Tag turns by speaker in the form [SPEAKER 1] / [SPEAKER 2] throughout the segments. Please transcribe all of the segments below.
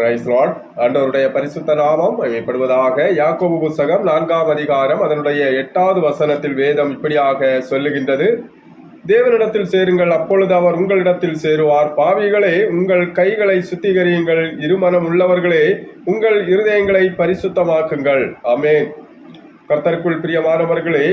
[SPEAKER 1] Price Lord ஆண்டவருடைய பரிசுத்த நாமம் மகிமைப்படுவதாக யாக்கோபு புஸ்தகம் நான்காம் அதிகாரம் அதனுடைய எட்டாவது வசனத்தில் வேதம் இப்படியாக சொல்லுகின்றது. தேவனிடத்தில் சேருங்கள் அப்பொழுது அவர் உங்களிடத்தில் சேருவார். பாவிகளே உங்கள் கைகளை சுத்திகரியுங்கள். இருமனம் உள்ளவர்களே உங்கள் இருதயங்களை பரிசுத்தமாக்குங்கள். அமேன் கர்த்தருக்குள் பிரியமானவர்களே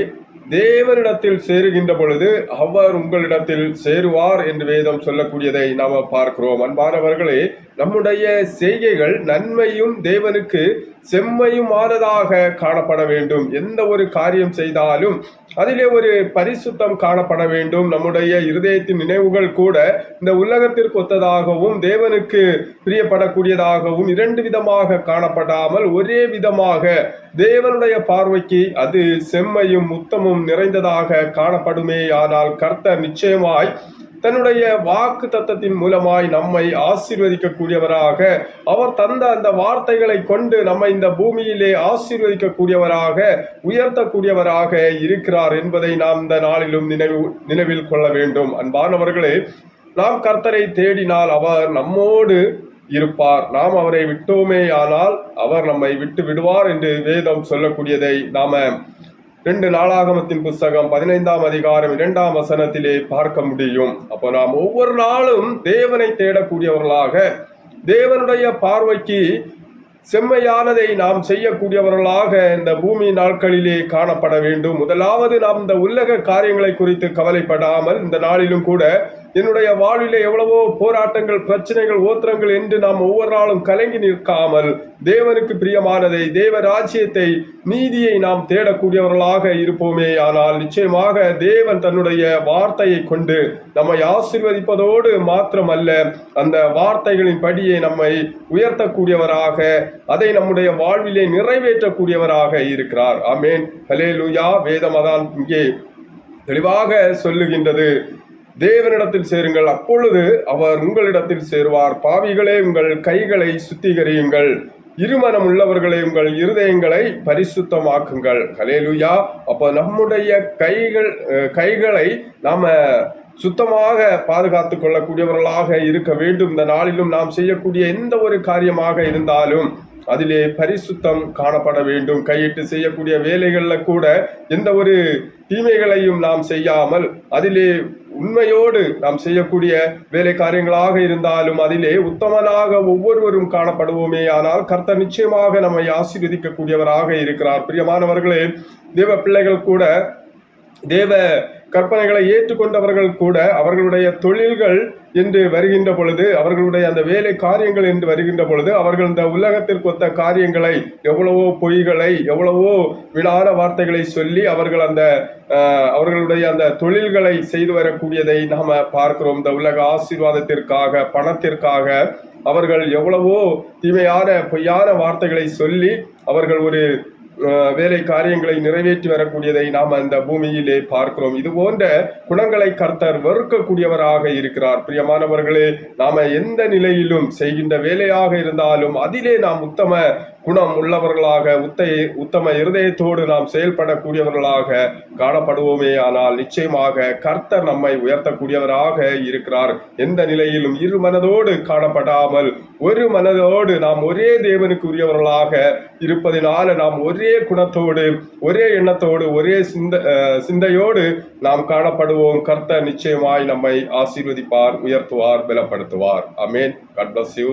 [SPEAKER 1] தேவனிடத்தில் சேருகின்ற பொழுது அவர் உங்களிடத்தில் சேருவார் என்று வேதம் சொல்லக்கூடியதை நாம் பார்க்கிறோம். அன்பானவர்களே நம்முடைய செய்கைகள் நன்மையும் தேவனுக்கு செம்மையுமானதாக காணப்பட வேண்டும். எந்த ஒரு காரியம் செய்தாலும் அதிலே ஒரு பரிசுத்தம் காணப்பட வேண்டும். நம்முடைய இருதயத்தின் நினைவுகள் கூட இந்த உலகத்திற்கு ஒத்ததாகவும் தேவனுக்கு பிரியப்படக்கூடியதாகவும் இரண்டு விதமாக காணப்படாமல் ஒரே விதமாக தேவனுடைய பார்வைக்கு அது செம்மையும் முத்தமும் நிறைந்ததாக காணப்படுமே ஆனால் கர்த்தர் நிச்சயமாய் தன்னுடைய வாக்கு தத்தத்தின் மூலமாய் நம்மை ஆசீர்வதிக்கக்கூடியவராக அவர் தந்த அந்த வார்த்தைகளை கொண்டு நம்மை இந்த பூமியிலே ஆசீர்வதிக்கக்கூடியவராக உயர்த்தக்கூடியவராக இருக்கிறார் என்பதை நாம் இந்த நாளிலும் நினைவு நினைவில் கொள்ள வேண்டும். அன்பானவர்களே நாம் கர்த்தரை தேடினால் அவர் நம்மோடு இருப்பார். நாம் அவரை விட்டோமே ஆனால் அவர் நம்மை விட்டு விடுவார் என்று வேதம் சொல்லக்கூடியதை நாம ரெண்டு நாளாகமத்தின் புஸ்தகம் பதினைந்தாம் அதிகாரம் இரண்டாம் வசனத்திலே பார்க்க முடியும். அப்போ நாம் ஒவ்வொரு நாளும் தேவனை தேடக்கூடியவர்களாக தேவனுடைய பார்வைக்கு செம்மையானதை நாம் செய்யக்கூடியவர்களாக இந்த பூமி நாட்களிலே காணப்பட வேண்டும். முதலாவது நாம் இந்த உலக காரியங்களை குறித்து கவலைப்படாமல் இந்த நாளிலும் கூட என்னுடைய வாழ்விலே எவ்வளவோ போராட்டங்கள் பிரச்சனைகள் ஓத்திரங்கள் என்று நாம் ஒவ்வொரு நாளும் கலங்கி நிற்காமல் தேவனுக்கு பிரியமானதை தேவ ராஜ்யத்தை நீதியை நாம் தேடக்கூடியவர்களாக இருப்போமே. ஆனால் நிச்சயமாக தேவன் தன்னுடைய வார்த்தையை கொண்டு நம்மை ஆசிர்வதிப்பதோடு மாத்திரமல்ல அந்த வார்த்தைகளின் படியை நம்மை உயர்த்தக்கூடியவராக அதை நம்முடைய வாழ்விலே நிறைவேற்றக்கூடியவராக இருக்கிறார். ஆமேன். ஹலே லூயா வேதம் அதான் இங்கே தெளிவாக சொல்லுகின்றது. தேவனிடத்தில் சேருங்கள். அப்பொழுது அவர் உங்களிடத்தில் சேருவார். பாவிகளே உங்கள் கைகளை சுத்திகரியுங்கள். இருமனம் உள்ளவர்களே உங்கள் இருதயங்களை பரிசுத்தமாக்குங்கள். ஹலேலுயா அப்போ நம்முடைய கைகள் கைகளை நாம் சுத்தமாக பாதுகாத்து கொள்ளக்கூடியவர்களாக இருக்க வேண்டும். இந்த நாளிலும் நாம் செய்யக்கூடிய எந்த ஒரு காரியமாக இருந்தாலும் அதிலே பரிசுத்தம் காணப்பட வேண்டும். கையிட்டு செய்யக்கூடிய வேலைகளில் கூட எந்த ஒரு தீமைகளையும் நாம் செய்யாமல் அதிலே உண்மையோடு நாம் செய்யக்கூடிய வேலை காரியங்களாக இருந்தாலும் அதிலே உத்தமனாக ஒவ்வொருவரும் காணப்படுவோமே. ஆனால் கர்த்தர் நிச்சயமாக நம்மை ஆசீர்வதிக்கக்கூடியவராக இருக்கிறார். பிரியமானவர்களே தேவ பிள்ளைகள் கூட தேவ கற்பனைகளை ஏற்றுக்கொண்டவர்கள் கூட அவர்களுடைய தொழில்கள் என்று வருகின்ற பொழுது அவர்களுடைய அந்த வேலை காரியங்கள் என்று வருகின்ற பொழுது அவர்கள் இந்த உலகத்திற்கு ஒத்த காரியங்களை எவ்வளவோ பொய்களை எவ்வளவோ விடாத வார்த்தைகளை சொல்லி அவர்கள் அந்த அவர்களுடைய அந்த தொழில்களை செய்து வரக்கூடியதை நாம பார்க்கிறோம். இந்த உலக ஆசீர்வாதத்திற்காக பணத்திற்காக அவர்கள் எவ்வளவோ தீமையான பொய்யான வார்த்தைகளை சொல்லி அவர்கள் ஒரு வேலை காரியங்களை நிறைவேற்றி வரக்கூடியதை நாம் அந்த பூமியிலே பார்க்கிறோம். இது போன்ற குணங்களை கர்த்தர் வெறுக்கக்கூடியவராக இருக்கிறார். பிரியமானவர்களே நாம எந்த நிலையிலும் செய்கின்ற வேலையாக இருந்தாலும் அதிலே நாம் உத்தம குணம் உள்ளவர்களாக உத்தை உத்தம இருதயத்தோடு நாம் செயல்படக்கூடியவர்களாக காணப்படுவோமே. ஆனால் நிச்சயமாக கர்த்தர் நம்மை உயர்த்தக்கூடியவராக இருக்கிறார். எந்த நிலையிலும் இரு மனதோடு காணப்படாமல் ஒரு மனதோடு நாம் ஒரே தேவனுக்கு உரியவர்களாக இருப்பதினால நாம் ஒரே குணத்தோடு ஒரே எண்ணத்தோடு ஒரே சிந்த சிந்தையோடு நாம் காணப்படுவோம். கர்த்தர் நிச்சயமாய் நம்மை ஆசீர்வதிப்பார் உயர்த்துவார் பலப்படுத்துவார். Amen God bless you